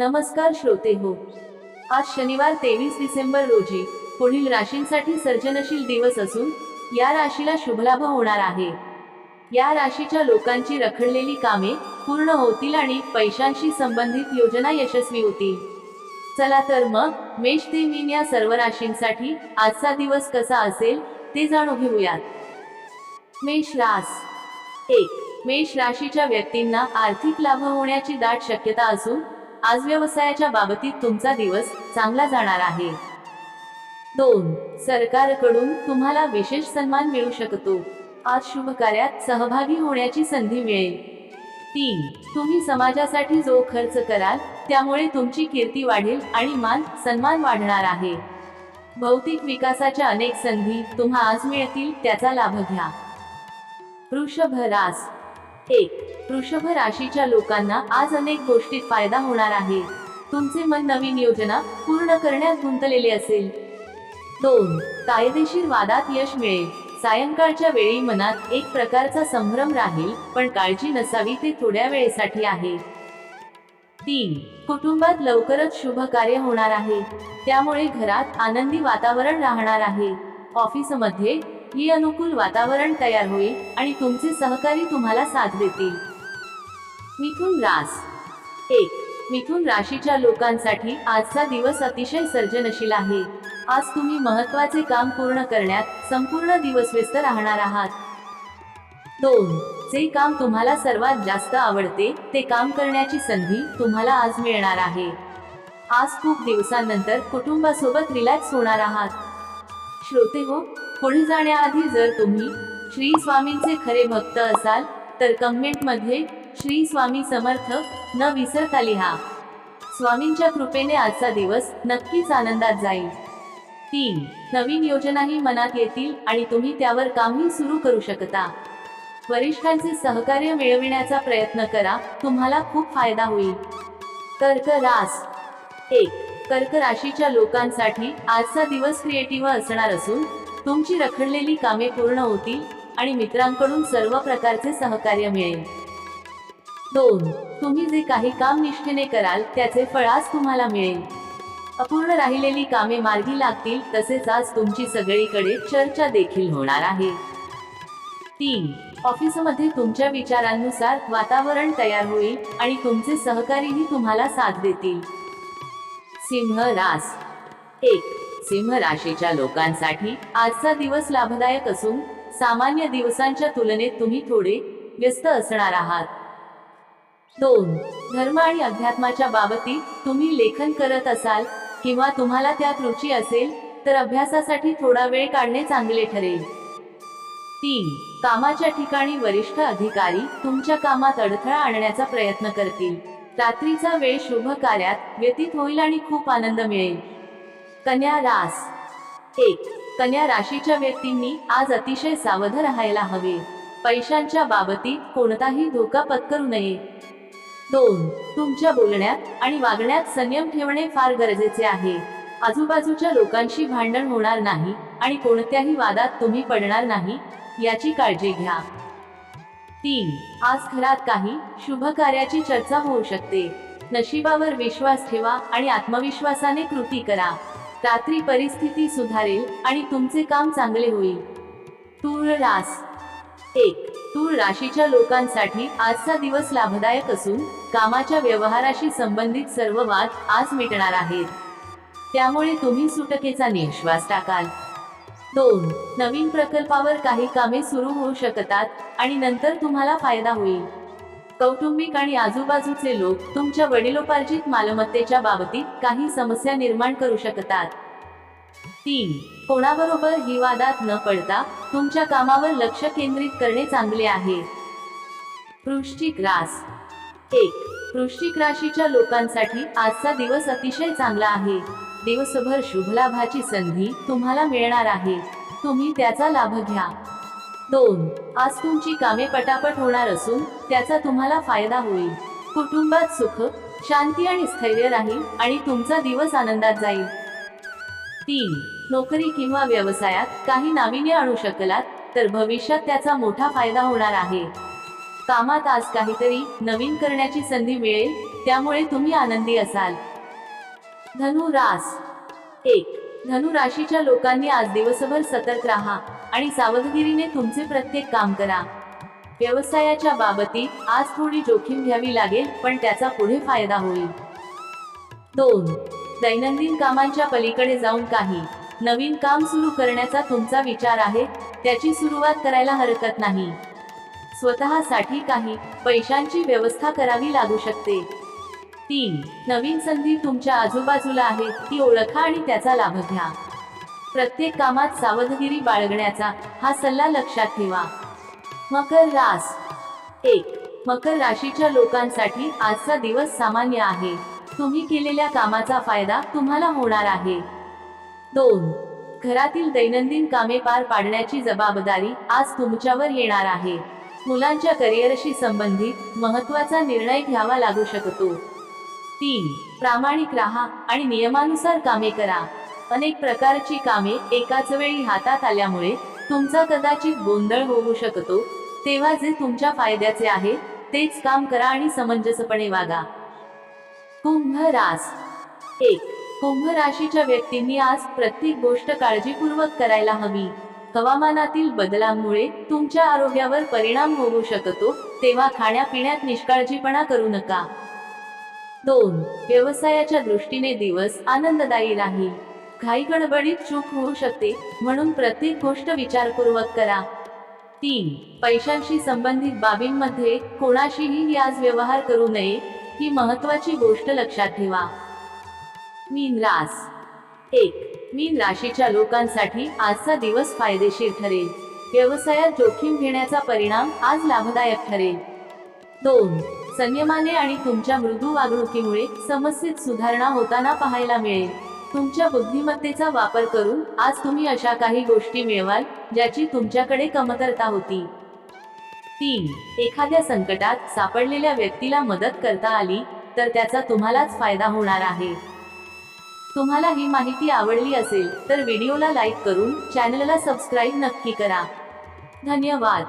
नमस्कार श्रोते हो. आज शनिवार तेवीस डिसेंबर रोजी पुढील राशींसाठी सर्जनशील दिवस असून या राशीला शुभलाभ होणार आहे. या राशीच्या लोकांची रखडलेली कामे पूर्ण होतील आणि पैशांशी संबंधित योजना यशस्वी होतील. चला तर मग मेष ते मीन या सर्व राशींसाठी आजचा दिवस कसा असेल ते जाणून घेऊयात. मेष रास. एक. मेष राशीच्या व्यक्तींना आर्थिक लाभ होण्याची दाट शक्यता असून आज व्यवसायाच्या बाबतीत तुमचा दिवस चांगला जाणार आहे. दोन सरकारकडून तुम्हाला विशेष सन्मान मिळू शकतो. आज शुभ कार्यात सहभागी होण्याची संधी मिळेल. तीन तुम्ही समाजासाठी जो खर्च कराल त्यामुळे तुमची कीर्ती वाढेल आणि मान सन्मान वाढणार आहे. भौतिक विकासाच्या अनेक संधी तुम्हा आज मिळतील त्याचा लाभ घ्या. वृषभ रास एक वृषभ राशीच्या लोकांना आज अनेक गोष्टीत फायदा होणार आहे. तुमचे मन नवीन योजना पूर्ण करण्यात गुंतलेले असेल. दोन कायदेशीर वादात यश मिळेल. सायंकाळच्या वेळी मनात एक प्रकारचा संभ्रम राहील पण काळजी नसावी ते थोड्या वेळेसाठी आहे. तीन कुटुंबात लवकरच शुभ कार्य होणार आहे. त्यामुळे घरात आनंदी वातावरण राहणार आहे. ऑफिसमध्ये ही अनुकूल वातावरण तयार होईल आणि तुमचे सहकारी तुम्हाला साथ देतील. मिथुन रास. एक. मिथुन राशीच्या लोकांसाठी आजचा दिवस अतिशय सर्जनशील आहे. आज तुम्ही महत्त्वाचे काम पूर्ण करण्यात संपूर्ण दिवस व्यस्त राहणार आहात. दोन. जे काम तुम्हाला सर्वात जास्त आवडते ते काम करण्याची संधी तुम्हाला आज मिळणार आहे. आज खूप दिवसांनंतर कुटुंबासोबत रिलॅक्स होणार आहात. श्रोते हो पुढे जाण्याआधी जर तुम्ही श्री स्वामींचे खरे भक्त असाल तर कमेंटमध्ये श्री स्वामी समर्थ न विसरता लिहा. स्वामींच्या कृपेने आजचा दिवस नक्कीच आनंदात जाईल. तीन नवीन योजनाही मनात येतील आणि तुम्ही त्यावर कामही सुरू करू शकता. वरिष्ठांचे सहकार्य मिळविण्याचा प्रयत्न करा तुम्हाला खूप फायदा होईल. कर्क रास. एक कर्क राशीच्या लोकांसाठी आजचा दिवस क्रिएटिव्ह असणार असून तुमची रखडलेली कामे पूर्ण होतील आणि मित्रांकडून सर्व प्रकारचे सहकार्य मिळेल. दोन तुम्ही जे काही काम निष्ठेने कराल त्याचे फळ आज तुम्हाला मिळेल. अपूर्ण राहिलेली कामे मार्गी लागतील तसेच आज तुमची सगळीकडे चर्चा देखील होणार आहे. तीन ऑफिसमध्ये तुमच्या विचारांनुसार वातावरण तयार होईल आणि तुमचे सहकारीही तुम्हाला साथ देतील. सिंह रास. एक सिंह राशीच्या लोकांसाठी आजचा दिवस लाभदायक असून सामान्य दिवसांच्या तुलनेत तुम्ही थोडे व्यस्त असणार आहात. दोन धर्म आणि अध्यात्माच्या बाबतीत तुम्ही लेखन करत असाल किंवा तुम्हाला त्यात रुची असेल तर अभ्यासासाठी थोडा वेळ काढणे चांगले ठरेल. तीन कामाच्या ठिकाणी वरिष्ठ अधिकारी तुमच्या कामात अडथळा आणण्याचा प्रयत्न करतील. रात्रीचा वेळ शुभ कार्यात व्यतीत होईल आणि खूप आनंद मिळेल. कन्या रास. एक कन्या राशीच्या व्यक्तींनी आज अतिशय सावध राहायला हवे. पैशांच्या बाबतीत कोणताही धोका पत्करू नये. दोन तुमच्या बोलण्यात आणि वागण्यात संयम ठेवणे फार गरजेचे आहे. आजूबाजूच्या लोकांशी भांडण होणार नाही आणि कोणत्याही वादात तुम्ही पडणार नाही याची काळजी घ्या. तीन आज घरात काही शुभ कार्याची चर्चा होऊ शकते. नशिबावर विश्वास ठेवा आणि आत्मविश्वासाने कृती करा. रात्री परिस्थिती सुधारेल आणि तुमचे काम चांगले होईल. तूळ रास. एक तूळ राशीच्या लोकांसाठी आजचा दिवस लाभदायक असून कामाच्या व्यवहाराशी संबंधित सर्व वाद आज मिटणार आहेत. त्यामुळे तुम्ही सुटकेचा निश्वास टाकाल. दोन नवीन प्रकल्पावर काही कामे सुरू होऊ शकतात आणि नंतर तुम्हाला फायदा होईल. कौटुंबिक आणि आजूबाजूचे लोक तुमच्या वडिलोपार्जित मालमत्तेच्या बाबतीत काही समस्या निर्माण करू शकतात. तीन. कोणाबरोबर ही वादात न पडता तुमच्या कामावर लक्ष केंद्रित करणे चांगले आहे. वृश्चिक रास. एक. वृश्चिक राशीच्या लोकांसाठी आजचा दिवस अतिशय चांगला आहे. दिवसभर शुभलाभाची संधी तुम्हाला मिळणार आहे. तुम्ही त्याचा लाभ घ्या. दोन. आज तुमची कामे पटापट होणार असून त्याचा तुम्हाला फायदा होईल. कुटुंबात सुख शांती आणि स्थैर्य राहील आणि तुमचा दिवस आनंदात जाईल. तीन. नोकरी किंवा व्यवसायात काही नाविन्य आणू शकलात तर भविष्यात त्याचा मोठा फायदा होणार आहे. कामात आज काहीतरी नवीन करण्याची संधी मिळेल त्यामुळे तुम्ही आनंदी असाल. धनु रास. एक. धनु राशीच्या लोकांनी आज दिवसभर सतर्क राहा. आणि सावधगिरीने तुमचे प्रत्येक काम करा. व्यवसायाच्या बाबतीत आज थोडी जोखीम घ्यावी लागेल पण त्याचा पुढे फायदा होईल. दोन दैनंदिन कामांच्या पलीकडे जाऊन काही नवीन काम सुरू करण्याचा तुमचा विचार आहे त्याची सुरुवात करायला हरकत नाही. स्वतःसाठी काही पैशांची व्यवस्था करावी लागू शकते. तीन नवीन संधी तुमच्या आजूबाजूला आहे ती ओळखा आणि त्याचा लाभ घ्या. प्रत्येक कामात सावधगिरी बाळगण्याचा हा सल्ला लक्षात ठेवा. मकर रास. एक मकर राशीच्या लोकांसाठी आजचा दिवस सामान्य आहे. तुम्ही केलेल्या कामाचा फायदा तुम्हाला होणार आहे. दोन घरातील दैनंदिन कामे पार पाडण्याची जबाबदारी आज तुमच्यावर येणार आहे. मुलांच्या करिअरशी संबंधित महत्त्वाचा निर्णय घ्यावा लागू शकतो. तीन प्रामाणिक राहा आणि नियमानुसार कामे करा. अनेक प्रकारची कामे एकाच वेळी हातात आल्यामुळे तुमचा कदाचित गोंधळ होऊ शकतो. तेव्हा जे तुमच्या फायद्याचे आहे तेच काम करा आणि समंजसपणे वागा. कुंभ रास. एक. कुंभ राशीच्या व्यक्तींनी आज प्रत्येक गोष्ट काळजीपूर्वक करायला हवी. हवामानातील बदलांमुळे तुमच्या आरोग्यावर परिणाम होऊ शकतो तेव्हा खाण्यापिण्यात निष्काळजीपणा करू नका. दोन. व्यवसायाच्या दृष्टीने दिवस आनंददायी राहील. घाई गडबडीत चूक होऊ शकते म्हणून प्रत्येक गोष्ट विचारपूर्वक करा. तीन पैशांशी संबंधित बाबींमध्ये कोणाशीही आज व्यवहार करू नये ही महत्वाची गोष्ट लक्षात ठेवा. मीन रास. एक मीन राशीच्या लोकांसाठी आजचा दिवस फायदेशीर ठरेल. व्यवसायात जोखीम घेण्याचा परिणाम आज लाभदायक ठरेल. दोन संयमाने आणि तुमच्या मृदू वागणुकीमुळे समस्येत सुधारणा होताना पाहायला मिळेल. तुमच्या बुद्धिमत्तेचा वापर करून आज तुम्ही अशा काही गोष्टी मिळवाल ज्याची तुमच्याकडे कमतरता होती. तीन. एखाद्या संकटात सापडलेल्या व्यक्तीला मदत करता आली तर त्याचा तुम्हालाच फायदा होणार आहे. तुम्हाला ही माहिती आवडली असेल तर व्हिडिओला लाईक करून चॅनलला सबस्क्राईब नक्की करा. धन्यवाद.